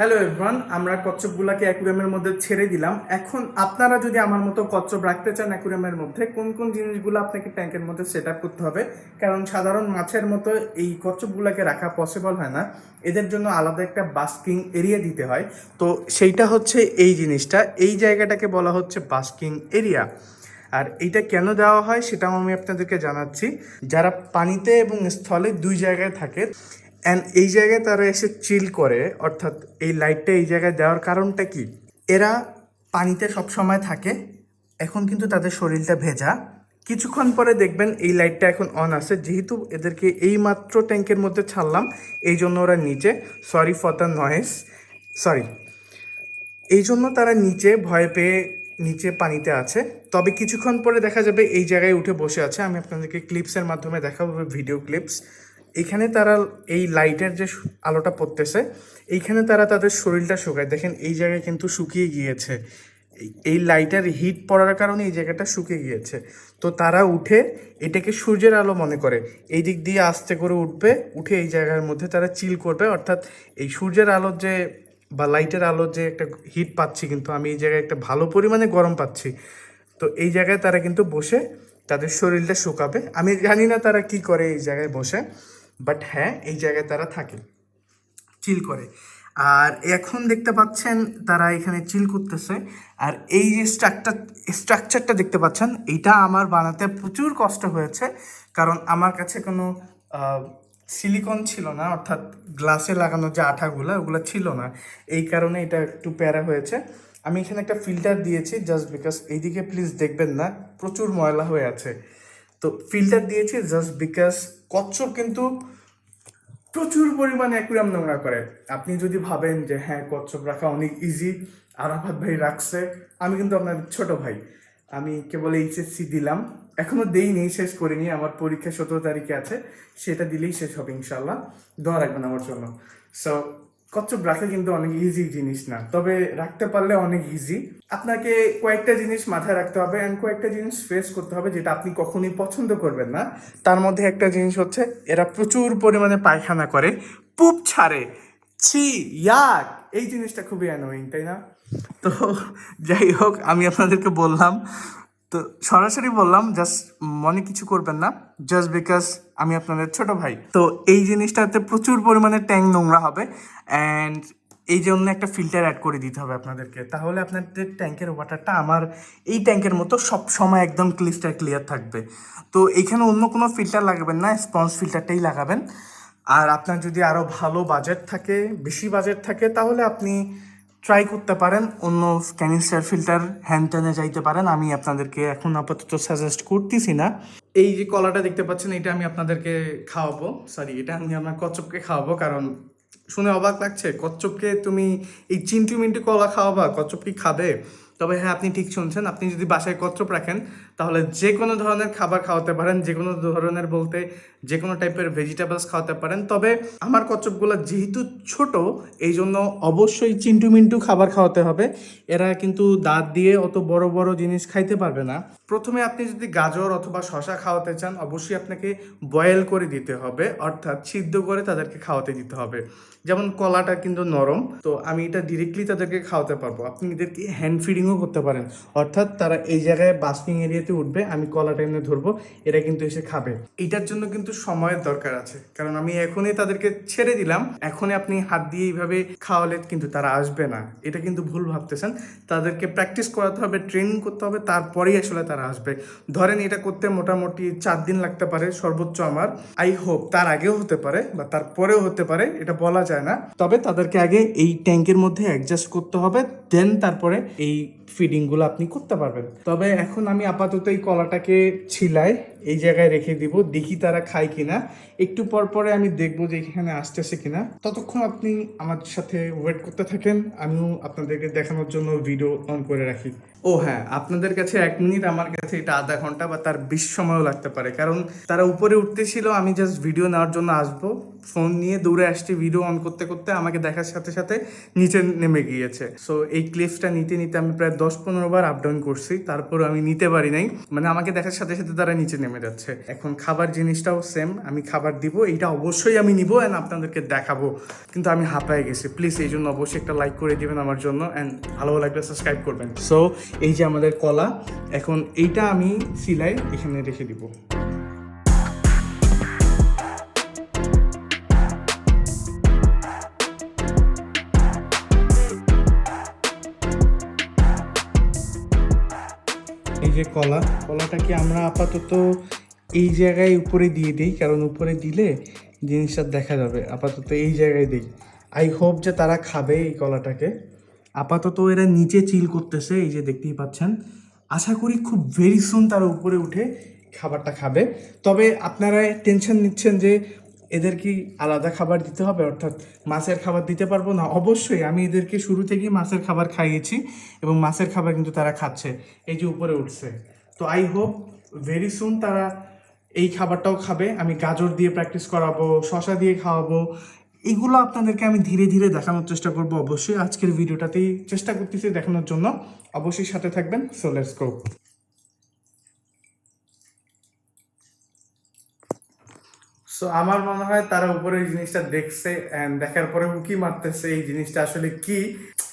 Hello everyone আমরা কচ্ছপগুলাকে অ্যাকুরিয়ামের মধ্যে ছেড়ে দিলাম। এখন আপনারা যদি আমার মতো কচ্ছপ রাখতে চান অ্যাকুরিয়ামের মধ্যে, কোন কোন জিনিসগুলো আপনাকে ট্যাঙ্কের মধ্যে সেট আপ করতে হবে? কারণ সাধারণ মাছের মতো এই কচ্ছপগুলাকে রাখা পসিবল হয় না। এদের জন্য আলাদা একটা বাস্কিং এরিয়া দিতে হয়। তো সেইটা হচ্ছে এই জিনিসটা। এই জায়গাটাকে বলা হচ্ছে বাস্কিং এরিয়া আর এইটা কেন দেওয়া হয় সেটাও আমি আপনাদেরকে জানাচ্ছি। যারা পানিতে এবং স্থলে দুই জায়গায় থাকে অ্যান্ড এই জায়গায় তারা এসে চিল করে, অর্থাৎ এই লাইটটা এই জায়গায় দেওয়ার কারণটা কি? এরা পানিতে সব সময় থাকে, এখন কিন্তু তাদের শরীরটা ভেজা। কিছুক্ষণ পরে দেখবেন এই লাইটটা এখন অন আছে, যেহেতু এদেরকে এই মাত্র ট্যাঙ্কের মধ্যে ছাড়লাম, এই জন্য ওরা নিচে sorry for the noise sorry এই জন্য তারা নিচে ভয় পেয়ে নিচে পানিতে আছে। তবে কিছুক্ষণ পরে দেখা যাবে এই জায়গায় উঠে বসে আছে। আমি আপনাদেরকে ক্লিপসের মাধ্যমে দেখাবো ভিডিও ক্লিপস এখানে তারা এই লাইটের যে আলোটা পড়তেছে, এইখানে তারা তাদের শরীরটা শুকায়। দেখেন, এই জায়গায় কিন্তু শুকিয়ে গিয়েছে। এই- লাইটের হিট পড়ার কারণে এই জায়গাটা শুকিয়ে গিয়েছে। তো তারা উঠে এটাকে সূর্যের আলো মনে করে। এই দিক দিয়ে আস্তে করে উঠবে, উঠে এই জায়গার মধ্যে তারা চিল করবে। অর্থাৎ এই সূর্যের আলোর যে বা লাইটের আলোর যে একটা হিট পাচ্ছি কিন্তু, আমি এই জায়গায় একটা ভালো পরিমাণে গরম পাচ্ছি। তো এই জায়গায় তারা কিন্তু বসে তাদের শরীরটা শুকাবে। আমি জানি না তারা কি করে এই জায়গায় বসে। বাট হ্যাঁ এই জায়গায় তারা থাকে, চিল করে। আর এখন দেখতে পাচ্ছেন তারা এখানে চিল করতেছে। আর এই যে স্ট্রাকচার স্ট্রাকচারটা দেখতে পাচ্ছেন, এইটা আমার বানাতে প্রচুর কষ্ট হয়েছে। কারণ আমার কাছে কোনো সিলিকন ছিল না, অর্থাৎ গ্লাসে লাগানো যে আঠাগুলো, ওগুলো ছিল না। এই কারণে এটা একটু প্যারা হয়েছে। আমি এখানে একটা ফিল্টার দিয়েছি জাস্ট বিকজ এইদিকে প্লিজ দেখবেন না, প্রচুর ময়লা হয়ে আছে। তো ফিল্টার দিয়েছি জাস্ট বিকজ কচ্ছপ কিন্তু প্রচুর পরিমাণে অ্যাকুরিয়াম নোংরা করে। আপনি যদি ভাবেন যে হ্যাঁ কচ্ছপ রাখা অনেক ইজি আরাফাত ভাই রাখছে, আমি কিন্তু আপনার ছোট ভাই। আমি কেবল এইচএসসি দিলাম। এখনও দেইনি শেষ করিনি। আমার পরীক্ষা সতেরো তারিখে আছে। সেটা দিলেই শেষ হবে ইনশাল্লাহ দোয়া রাখবেন আমার জন্য। সো কচ্ছপ রাখা কিন্তু অনেক ইজি জিনিস না, তবে রাখতে পারলে অনেক ইজি আপনাকে কয়েকটা জিনিস মাথায় রাখতে হবে অ্যান্ড কয়েকটা জিনিস ফেস করতে হবে যেটা আপনি কখনোই পছন্দ করবেন না। তার মধ্যে একটা জিনিস হচ্ছে, এরা প্রচুর পরিমাণে পায়খানা করে, পুপ ছাড়ে, ছি, ইয়াক, এই জিনিসটা খুবই অ্যানোয়িং তাই না? তো যাই হোক, আমি আপনাদেরকে বললাম তো সরাসরি বললাম জাস্ট মনে কিছু করবেন না জাস্ট বিকজ আমি আপনাদের ছোট ভাই। তো এই জিনিসটাতে প্রচুর পরিমাণে ট্যাঙ্ক নোংরা হবে অ্যান্ড এই জন্য একটা ফিল্টার অ্যাড করে দিতে হবে আপনাদেরকে। তাহলে আপনাদের ট্যাঙ্কের ওয়াটারটা আমার এই ট্যাঙ্কের মতো সব সময় একদম ক্লিস্টার ক্লিয়ার থাকবে। তো এখানে অন্য কোনো ফিল্টার লাগাবেন না স্পঞ্জ ফিল্টারটাই লাগাবেন। আর আপনার যদি আরও ভালো বাজেট থাকে, বেশি বাজেট থাকে, তাহলে আপনি ট্রাই করতে পারেন, অন্য ক্যানিস্টার ফিল্টার হ্যান্ড টেনে যাইতে পারেন। আমি আপনাদেরকে এখন আপাতত সাজেস্ট করতেছি না। এই যে কলাটা দেখতে পাচ্ছেন, এটা আমি আপনাদেরকে খাওয়াবো। সরি এটা আমি আপনার কচ্ছপকে খাওয়াবো, কারণ শুনে অবাক লাগছে। কচ্ছপকে তুমি এই চিন্টু মিন্টু কলা খাওয়াবা, কচ্ছপ কি খাবে? তবে হ্যাঁ আপনি ঠিক শুনছেন। আপনি যদি বাসায় কচ্চপ রাখেন তাহলে যে কোনো ধরনের খাবার খাওয়াতে পারেন, যে কোনো ধরনের বলতে যে কোনো টাইপের ভেজিটেবলস খাওয়াতে পারেন। তবে আমার কচ্ছপগুলো যেহেতু ছোট এই জন্য অবশ্যই চিন্টু মিন্টু খাবার খাওয়াতে হবে। এরা কিন্তু দাঁত দিয়ে অত বড় বড় জিনিস খাইতে পারবে না। প্রথমে আপনি যদি গাজর অথবা শশা খাওয়াতে চান, অবশ্যই আপনাকে বয়েল করে দিতে হবে, অর্থাৎ সিদ্ধ করে তাদেরকে খাওয়াতে দিতে হবে। যেমন কলাটা কিন্তু নরম, তো আমি এটা ডিরেক্টলি তাদেরকে খাওয়াতে পারব। আপনি এদেরকে হ্যান্ড ফিডিংও করতে পারেন। অর্থাৎ তারা এই জায়গায় বাস্কিং এরিয়াতে উঠবে, আমি কলাটা এনে ধরবো, এরা কিন্তু এসে খাবে। এটার জন্য কিন্তু সময়ের দরকার আছে। কারণ আমি এখনই তাদেরকে ছেড়ে দিলাম, এখনই আপনি হাত দিয়ে এইভাবে খাওয়ালে কিন্তু তারা আসবে না। এটা কিন্তু ভুল ভাবতেছেন। তাদেরকে প্র্যাকটিস করাতে হবে ট্রেনিং করতে হবে, তারপরেই আসলে তারা আসবে। ধরেন এটা করতে মোটামুটি চার দিন লাগতে পারে, সর্বোচ্চ আমার। আই হোপ তার আগেও হতে পারে বা তারপরেও হতে পারে, এটা বলা যায় না। তবে তাদেরকে আগে এই ট্যাঙ্কের মধ্যে অ্যাডজাস্ট করতে হবে দেন তারপরে এই ফিডিংগুলো আপনি করতে পারবেন। তবে এখন আমি আপাতত এই কলাটাকে ছিলাই এই জায়গায় রেখে দিব, দেখি তারা খায় কিনা। একটু পর পরে আমি দেখব যে এখানে আসতেছে কিনা। ততক্ষণ আপনি আমার সাথে ওয়েট করতে থাকেন, আমিও আপনাদেরকে দেখানোর জন্য ভিডিও অন করে রাখি। ও হ্যাঁ আপনাদের কাছে এক মিনিট, আমার কাছে এটা আধা ঘণ্টা বা তার বেশি সময়ও লাগতে পারে। কারণ তারা উপরে উঠতেছিল, আমি জাস্ট ভিডিও নেওয়ার জন্য আসব। ফোন নিয়ে দৌড়ে আসছি ভিডিও অন করতে করতে আমাকে দেখার সাথে সাথে নিচে নেমে গিয়েছে। সো এই ক্লিপসটা নিতে নিতে আমি প্রায় দশ পনেরো বার আপ ডাউন করছি তারপর আমি নিতে পারি নাই। মানে আমাকে দেখার সাথে সাথে তারা নিচে নেমে নেমে যাচ্ছে। এখন খাবার জিনিসটাও সেম আমি খাবার দিব, এইটা অবশ্যই আমি নিব অ্যান্ড আপনাদেরকে দেখাবো। কিন্তু আমি হাঁপায় গেছি। প্লিজ এই জন্য অবশ্যই একটা লাইক করে দিবেন আমার জন্য অ্যান্ড ভালো লাগবে সাবস্ক্রাইব করবেন। সো এই যে আমাদের কলা, এখন এইটা আমি সিলাই এখানে রেখে দিব। এই যে কলা, কলাটাকে আমরা আপাতত এই জায়গায় উপরে দিয়ে দিই, কারণ উপরে দিলে জিনিসটা দেখা যাবে। আপাতত এই জায়গায় দিই। আই হোপ যে তারা খাবে এই কলাটাকে। আপাতত এরা নিচে চিল করতেছে, এই যে দেখতেই পাচ্ছেন। আশা করি খুব ভেরি সুন তারা উপরে উঠে খাবারটা খাবে। তবে আপনারা টেনশন নিচ্ছেন যে এদের কি আলাদা খাবার দিতে হবে, অর্থাৎ মাছের খাবার দিতে পারব না। অবশ্যই আমি এদেরকে শুরু থেকেই মাছের খাবার খাইয়েছি এবং মাছের খাবার কিন্তু তারা খাচ্ছে। এই যে উপরে উঠছে। তো আই হোপ ভেরি সুন তারা এই খাবারটাও খাবে। আমি গাজর দিয়ে প্র্যাকটিস করাবো শশা দিয়ে খাওয়াবো। এগুলো আপনাদেরকে আমি ধীরে ধীরে দেখানোর চেষ্টা করব অবশ্যই। আজকের ভিডিওটাতেই চেষ্টা করতেছি দেখানোর জন্য। অবশ্যই সাথে থাকবেন। সো লেটস গো সো আমার মনে হয় তারা উপরে এই জিনিসটা দেখছে অ্যান্ড দেখার পরে উকি মারতেছে এই জিনিসটা আসলে কি?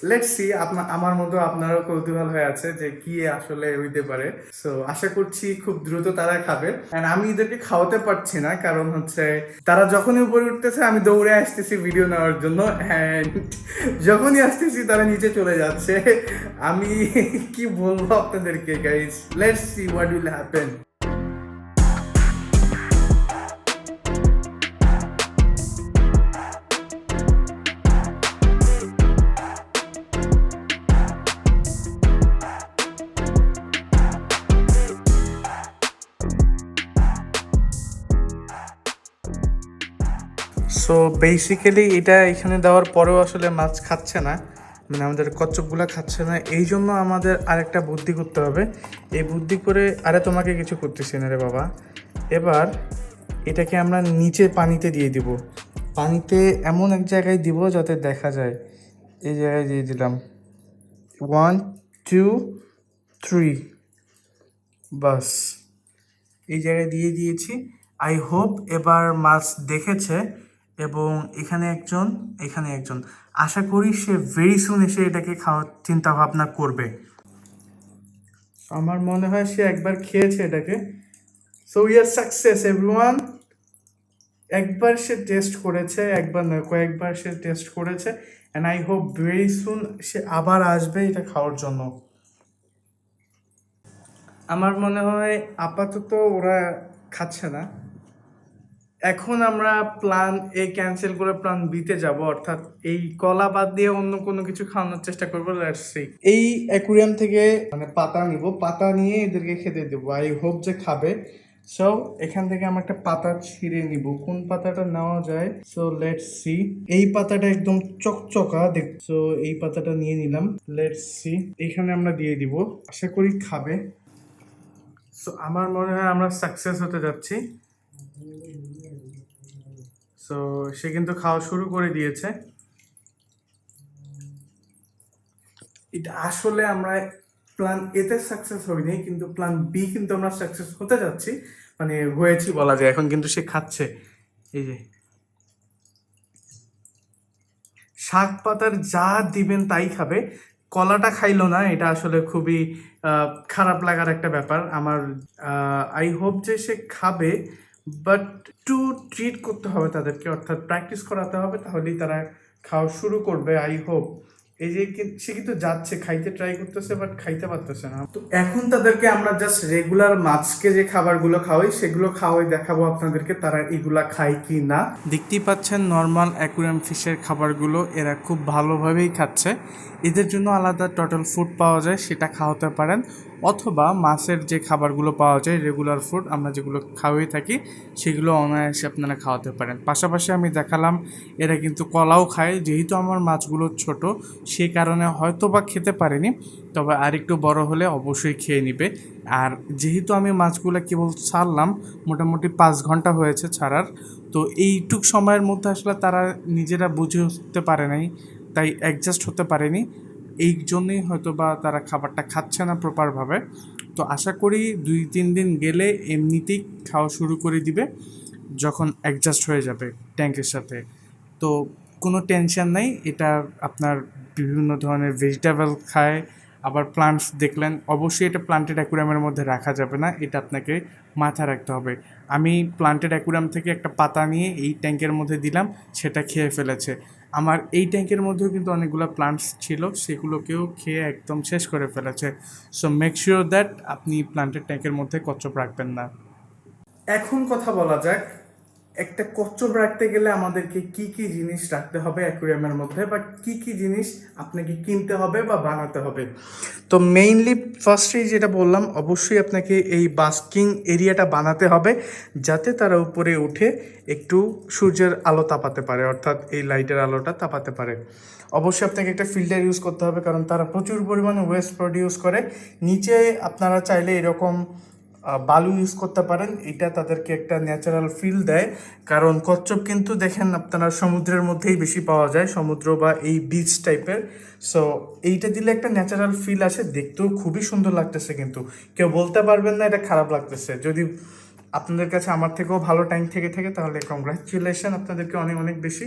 লেটস সি আপনার আমার মতো আপনারও কৌতূহল হয়ে আছে যে কি আসলে হইতে পারে। সো আশা করছি খুব দ্রুত তারা খাবে। অ্যান্ড আমি এদেরকে খাওয়াতে পারছি না, কারণ হচ্ছে তারা যখনই উপরে উঠতেছে, আমি দৌড়ে আসতেছি ভিডিও নেওয়ার জন্য। অ্যান্ড যখনই আসতেছি, তারা নিচে চলে যাচ্ছে। আমি কি বলব আপনাদেরকে guys let's see what will happen so basically এটা এখানে দেওয়ার পরেও আসলে মাছ খাচ্ছে না। মানে আমাদের কচ্ছপগুলো খাচ্ছে না। এই জন্য আমাদের আরেকটা বুদ্ধি করতে হবে। এই বুদ্ধি করে আরে তোমাকে কিছু করতেছি না রে বাবা। এবার এটাকে আমরা নিচে পানিতে দিয়ে দিব। পানিতে এমন এক জায়গায় দিব যাতে দেখা যায়। এই জায়গায় দিয়ে দিলাম। ওয়ান টু থ্রি বাস। এই জায়গায় দিয়ে দিয়েছি। আই হোপ এবার মাছ দেখেছে। এবং এখানে একজন এখানে একজন। আশা করি সে ভেরি সুন এসে এটাকে খাওয়ার চিন্তা ভাবনা করবে। আমার মনে হয় সে একবার খেয়েছে এটাকে। So we're success everyone একবার সে টেস্ট করেছে, একবার নয়, কয়েকবার সে টেস্ট করেছে and I hope very soon সে আবার আসবে এটা খাওয়ার জন্য। আমার মনে হয় আপাতত ওরা খাচ্ছে না। এখন আমরা প্ল্যান এ ক্যান্সেল করে প্ল্যান বিতে যাব, অর্থাৎ এই কলা বাদ দিয়ে অন্য কোনো কিছু খাওয়ানোর চেষ্টা করব লেটস সি এই অ্যাকুরিয়াম থেকে মানে পাতা নিব, পাতা নিয়ে এদেরকে খেতে দেবো আই হোপ যে খাবে। সো এখান থেকে আমরা একটা পাতা ছিঁড়ে নিব, কোন পাতাটা নেওয়া যায়? সো লেটস সি এই পাতাটা একদম চকচকা দেখ সো এই পাতাটা নিয়ে নিলাম লেটস সি এখানে আমরা দিয়ে দিব, আশা করি খাবে। সো আমার মনে হয় আমরা সাকসেস হতে যাচ্ছি। সো সে কিন্তু খাওয়া শুরু করে দিয়েছে। এটা আসলে আমরা প্ল্যান এতে সাকসেস হইনি, কিন্তু প্ল্যান বি কিন্তু আমরা সাকসেস হতে যাচ্ছি। মানে হয়েছি বলা যায়, এখন কিন্তু সে খাচ্ছে। এই যে। শাক পাতার যা দিবেন তাই খাবে। কলাটা খাইলো না, এটা আসলে খুবই খারাপ লাগার একটা ব্যাপার। আমার আই হোপ যে সে খাবে বাট টু ট্রিট করতে হবে তাদেরকে, অর্থাৎ প্র্যাকটিস করাতে হবে, তাহলেই তারা খাওয়া শুরু করবে আই হোপ এই যে সে কিন্তু যাচ্ছে, খাইতে ট্রাই করতেছে বাট খাইতে পারতেছে না। তো এখন তাদেরকে আমরা জাস্ট রেগুলার মাছকে যে খাবারগুলো খাওয়াই, সেগুলো খাওয়াই দেখাবো আপনাদেরকে তারা এগুলা খায় কি না। দেখতেই পাচ্ছেন নর্মাল অ্যাকুরিয়াম ফিশের খাবারগুলো এরা খুব ভালোভাবেই খাচ্ছে। এদের জন্য আলাদা টোটাল ফুড পাওয়া যায়, সেটা খাওয়াতে পারেন। অথবা মাছের যে খাবারগুলো পাওয়া যায় রেগুলার ফুড আমরা যেগুলো খাওয়াই থাকি, সেগুলো অনায়াসে আপনারা খাওয়াতে পারেন। পাশাপাশি আমি দেখালাম, এরা কিন্তু কলাও খায়। যেহেতু আমার মাছগুলো ছোট সেই কারণে হয়তো বা খেতে পারেনি, তবে আরেকটু বড় হলে অবশ্যই খেয়ে নিবে। আর যেহেতু আমি মাছগুলো কেবল ছাড়লাম, মোটামুটি পাঁচ ঘণ্টা হয়েছে ছাড়ার, তো এইটুক সময়ের মধ্যে আসলে তারা নিজেরা বুঝে উঠতে পারে নাই, তাই অ্যাডজাস্ট হতে পারেনি। এই জন্যই হয়তো বা তারা খাবারটা খাচ্ছে না প্রপারভাবে তো আশা করি দুই তিন দিন গেলে এমনিতেই খাওয়া শুরু করে দিবে, যখন অ্যাডজাস্ট হয়ে যাবে ট্যাঙ্কের সাথে। তো কোনো টেনশন নেই, এটা আপনার বিভিন্ন ধরনের ভেজিটেবল খায়, আবার প্লান্টস দেখলেন, অবশ্যই এটা প্লান্টেড অ্যাকুরিয়ামের মধ্যে রাখা যাবে না, এটা আপনাকে মাথায় রাখতে হবে। আমি প্লান্টেড অ্যাকুরিয়াম থেকে একটা পাতা নিয়ে এই ট্যাঙ্কের মধ্যে দিলাম, সেটা খেয়ে ফেলেছে। আমার এই ট্যাঙ্কের মধ্যেও কিন্তু অনেকগুলো প্লান্টস ছিল, সেগুলোকেও খেয়ে একদম শেষ করে ফেলেছে। সো মেক শিওর দ্যাট আপনি প্লান্টেড ট্যাঙ্কের মধ্যে কচ্ছপ রাখবেন না। এখন কথা বলা যাক একটা কচ্ছপ রাখতে গেলে আমাদেরকে কি কি জিনিস রাখতে হবে অ্যাকুরিয়ামের মধ্যে বা কি কি জিনিস আপনাকে কিনতে হবে বা বানাতে হবে? তো মেইনলি ফার্স্টেই যেটা বললাম, অবশ্যই আপনাকে এই বাস্কিং এরিয়াটা বানাতে হবে যাতে তারা উপরে উঠে একটু সূর্যের আলো তাপাতে পারে, অর্থাৎ এই লাইটের আলোটা তাপাতে পারে। অবশ্যই আপনাকে একটা ফিল্টার ইউজ করতে হবে কারণ তারা প্রচুর পরিমাণে ওয়েস্ট প্রডিউস করে। নিচে আপনারা চাইলে এরকম বালু ইউজ করতে পারেন। এটা তাদেরকে একটা ন্যাচারাল ফিল দেয়। কারণ কচ্ছপ কিন্তু দেখেন আপনারা সমুদ্রের মধ্যেই বেশি পাওয়া যায়, সমুদ্র বা এই বিচ টাইপের সো এইটা দিলে একটা ন্যাচারাল ফিল আসে। দেখতেও খুবই সুন্দর লাগতেছে কিন্তু। কেউ বলতে পারবেন না, এটা খারাপ লাগতেছে। যদি আপনাদের কাছে আমার থেকেও ভালো টাইম থেকে থাকে, তাহলে কংগ্রাচুলেশন আপনাদেরকে অনেক অনেক বেশি।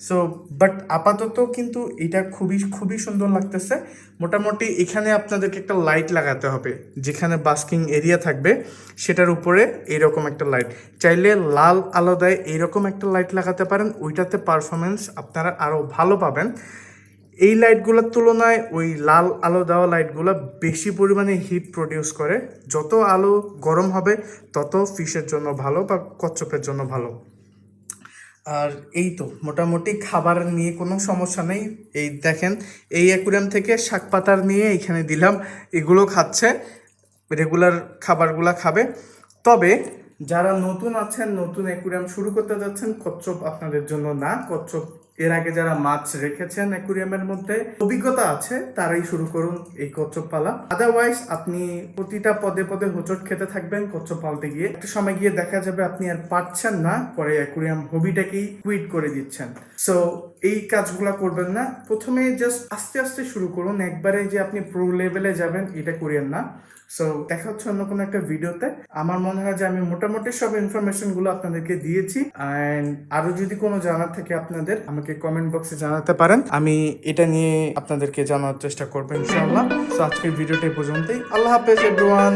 সো বাট আপাতত কিন্তু এটা খুবই খুবই সুন্দর লাগতেছে। মোটামুটি এখানে আপনাদেরকে একটা লাইট লাগাতে হবে, যেখানে বাস্কিং এরিয়া থাকবে, সেটার উপরে এইরকম একটা লাইট চাইলে লাল আলো দেয় এইরকম একটা লাইট লাগাতে পারেন, ওইটাতে পারফরমেন্স আপনারা আরও ভালো পাবেন। এই লাইটগুলোর তুলনায় ওই লাল আলো দেওয়া লাইটগুলো বেশি পরিমাণে হিট প্রডিউস করে। যত আলো গরম হবে, তত ফিশের জন্য ভালো বা কচ্ছপের জন্য ভালো। আর এই তো, মোটামুটি খাবার নিয়ে কোনো সমস্যা নেই। এই দেখেন, এই অ্যাকুরিয়াম থেকে শাক পাতার নিয়ে এখানে দিলাম, এগুলো খাচ্ছে রেগুলার খাবারগুলো খাবে। তবে যারা নতুন আছেন, নতুন অ্যাকুরিয়াম শুরু করতে যাচ্ছেন, কচ্ছপ আপনাদের জন্য না, কচ্ছপ এর আগে যারা মাছ রেখেছেন অ্যাকুরিয়ামের মধ্যে, অভিজ্ঞতা আছে, তারাই শুরু করুন এই কচ্ছপ পালা আদারওয়াইজ আপনি প্রতিটা পদে পদে হোঁচট খেতে থাকবেন কচ্ছপ পালতে গিয়ে। একটা সময় গিয়ে দেখা যাবে আপনি আর পারছেন না, পরে অ্যাকুরিয়াম হবিটাকেই কুইট করে দিচ্ছেন। সো এই কাজগুলো করবেন না। প্রথমে জাস্ট আস্তে আস্তে শুরু করুন। একবারে যে আপনি প্রো লেভেলে যাবেন, এটা করিয়েন না। সো দেখা হচ্ছে অন্য কোনো একটা ভিডিওতে আমার মনে হয় যে আমি মোটামুটি সব ইনফরমেশনগুলো আপনাদেরকে দিয়েছি। অ্যান্ড আরও যদি কোনো জানার থাকে আপনাদের, আমাকে কমেন্ট বক্সে জানাতে পারেন। আমি এটা নিয়ে আপনাদেরকে জানার চেষ্টা করব ইনশাআল্লাহ। সো আজকের ভিডিওটা পর্যন্তই। আল্লাহ হাফেজ এভরিওয়ান